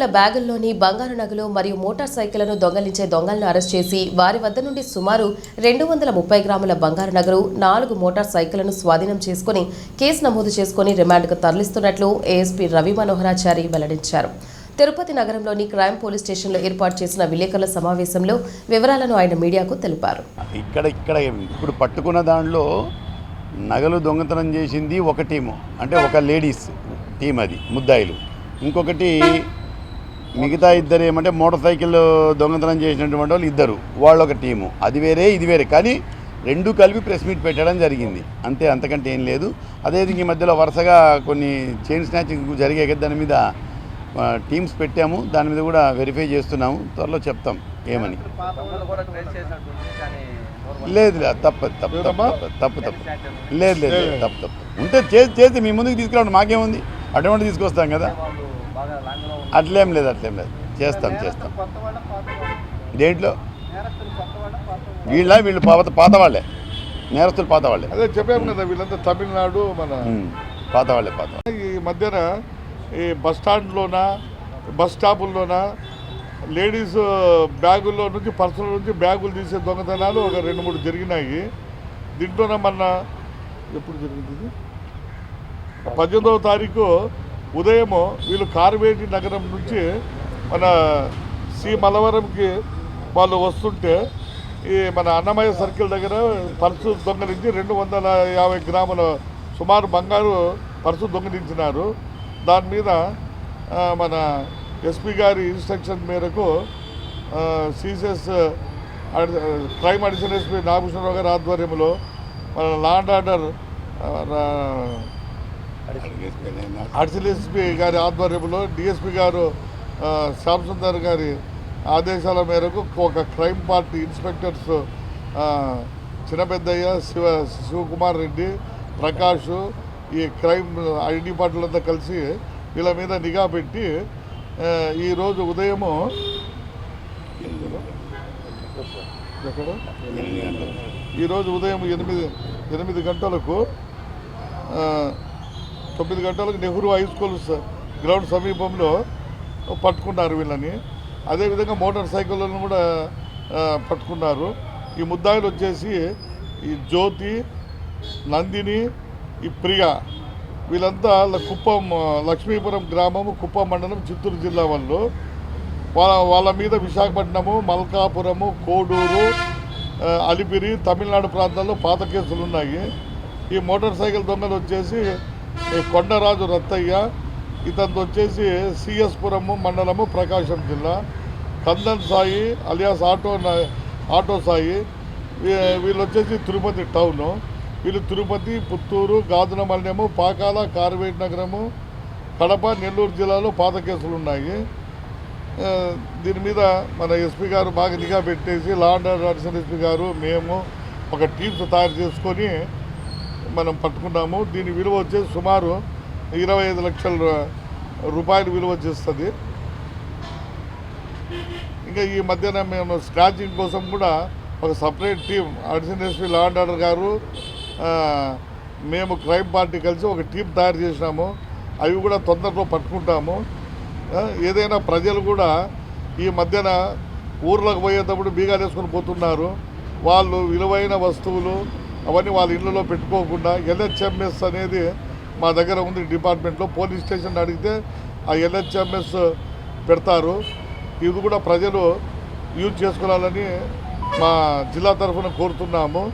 ల బ్యాగుల్లోని బంగారు నగలు మరియు మోటార్ సైకిళ్ళను దొంగలించే దొంగలను అరెస్ట్ చేసి వారి వద్ద నుండి సుమారు రెండు వందల ముప్పై గ్రాముల బంగారు నగలు నాలుగు మోటార్ సైకిళ్ళను స్వాధీనం చేసుకుని కేసు నమోదు చేసుకుని రిమాండ్కు తరలిస్తున్నట్లు ఏఎస్పీ రవి మనోహరాచారి వెల్లడించారు. తిరుపతి నగరంలోని క్రైమ్ పోలీస్ స్టేషన్లో ఏర్పాటు చేసిన విలేకరుల సమావేశంలో వివరాలను ఆయన మీడియాకు తెలిపారు. ఇక్కడ ఇక్కడ ఇప్పుడు పట్టుకున్న దానిలో నగలు దొంగతనం చేసింది ఒక టీము అంటే ఒక లేడీస్ టీం అది ముద్దాయిలు. ఇంకొకటి మిగతా ఇద్దరు ఏమంటే మోటార్ సైకిల్ దొంగతనం చేసినటువంటి వాళ్ళు ఇద్దరు. వాళ్ళు ఒక టీము. అది వేరే ఇది వేరే. కానీ రెండు కలిపి ప్రెస్ మీట్ పెట్టడం జరిగింది. అంతే అంతకంటే ఏం లేదు. అదే ఈ మధ్యలో వరుసగా కొన్ని చైన్ స్నాచింగ్ జరిగాయి కదా దాని మీద. టీమ్స్ పెట్టాము. దాని మీద కూడా వెరిఫై చేస్తున్నాము. త్వరలో చెప్తాం ఏమని. లేదు లేదు. తప్పు తప్పు తప్పు తప్పు తప్పు లేదు లేదు లేదు, తప్పు తప్పు. ఉంటే చేసి చేసి మీ ముందుకు తీసుకురావడం. మాకేముంది? అటువంటి తీసుకొస్తాం కదా. అట్లేం లేదు అట్లేం లేదు. చేస్తాం చేస్తాం. దేంట్లో? వీళ్ళ. వీళ్ళు పాత పాత వాళ్ళే. నేరస్తులు పాత వాళ్ళే. అదే చెప్పాము కదా వీళ్ళంతా తమిళనాడు మన పాత వాళ్ళే పాత. ఈ మధ్యన ఈ బస్ స్టాండ్లోన బస్ స్టాపుల్లోన లేడీస్ బ్యాగుల్లో నుంచి పర్సుల నుంచి బ్యాగులు తీసే దొంగతనాలు ఒక రెండు మూడు జరిగినాయి. దీంట్లోన మొన్న ఎప్పుడు జరిగింది పద్దెనిమిదవ తారీఖు ఉదయము వీళ్ళు కార్వేటి నగరం నుంచి మన సి మలవరంకి వాళ్ళు వస్తుంటే ఈ మన అన్నమయ్య సర్కిల్ దగ్గర పర్సు దొంగలించి రెండు వందల యాభై గ్రాముల సుమారు బంగారు పర్సు దొంగలించినారు. దాని మీద మన ఎస్పీ గారి ఇన్స్ట్రక్షన్ మేరకు CCS crime additional SP Nagabhushana Rao గారి ఆధ్వర్యంలో మన లాండ్ ఆర్డర్ అడిషనల్ ఎస్పీ గారి ఆధ్వర్యంలో డిఎస్పీ గారు ఆ, శ్యామ్ సుందర్ గారి ఆదేశాల మేరకు ఒక crime party inspectors Chinnapeddaiah Shiva Shivakumar Reddy Prakash ఈ క్రైమ్ ఐడి పార్టీలంతా కలిసి వీళ్ళ మీద నిఘా పెట్టి ఈరోజు ఉదయము ఎక్కడ? ఈరోజు ఉదయం ఎనిమిది ఎనిమిది గంటలకు తొమ్మిది గంటలకు నెహ్రూ హై స్కూల్ గ్రౌండ్ సమీపంలో పట్టుకున్నారు వీళ్ళని. అదేవిధంగా మోటార్ సైకిళ్ళను కూడా పట్టుకున్నారు. ఈ ముద్దాయిలు వచ్చేసి ఈ జ్యోతి నందిని ఈ ప్రియ. వీళ్ళంతా కుప్పం లక్ష్మీపురం గ్రామము కుప్పం మండలం చిత్తూరు జిల్లా వాళ్ళు. వాళ్ళ వాళ్ళ మీద విశాఖపట్నము మల్కాపురము కోడూరు అలిపిరి తమిళనాడు ప్రాంతాల్లో పాత కేసులు ఉన్నాయి ఈ మోటార్ సైకిల్ దొంగలు వచ్చేసి కొండరాజు రత్తయ్య ఇతను వచ్చేసి సిఎస్పురము మండలము ప్రకాశం జిల్లా. Kandan Sai alias auto auto Sai we- వీళ్ళు వచ్చేసి తిరుపతి టౌను. వీళ్ళు తిరుపతి పుత్తూరు గాజునమల్యము పాకాల కార్వేట్ నగరము కడప నెల్లూరు జిల్లాలో పాత కేసులు ఉన్నాయి దీని మీద మన ఎస్పీ గారు బాగా నిఘా పెట్టేసి లా అండ్ ఆర్డర్ ఎస్పీ గారు మేము ఒక టీమ్స్ తయారు చేసుకొని మనం పట్టుకున్నాము. దీని విలువ వచ్చేసి సుమారు ఇరవై ఐదు లక్షల రూపాయలు విలువ చేస్తుంది ఇంకా ఈ మధ్యన మేము స్క్రాచింగ్ కోసం కూడా ఒక separate team additional SP law and order గారు మేము క్రైమ్ పార్టీ కలిసి ఒక టీం తయారు చేసినాము. అవి కూడా తొందరలో పట్టుకుంటాము. ఏదైనా ప్రజలు కూడా ఈ మధ్యన ఊర్లకు పోయేటప్పుడు బీగాలు వేసుకొని పోతున్నారు. వాళ్ళు విలువైన వస్తువులు అవన్నీ వాళ్ళ ఇళ్ళలో పెట్టుకోకుండా ఎల్హెచ్ఎంఎస్ అనేది మా దగ్గర ఉంది డిపార్ట్మెంట్లో. పోలీస్ స్టేషన్ అడిగితే ఆ ఎల్హెచ్ఎంఎస్ పెడతారు. ఇది కూడా ప్రజలు యూజ్ చేసుకోవాలని మా జిల్లా తరఫున కోరుతున్నాము.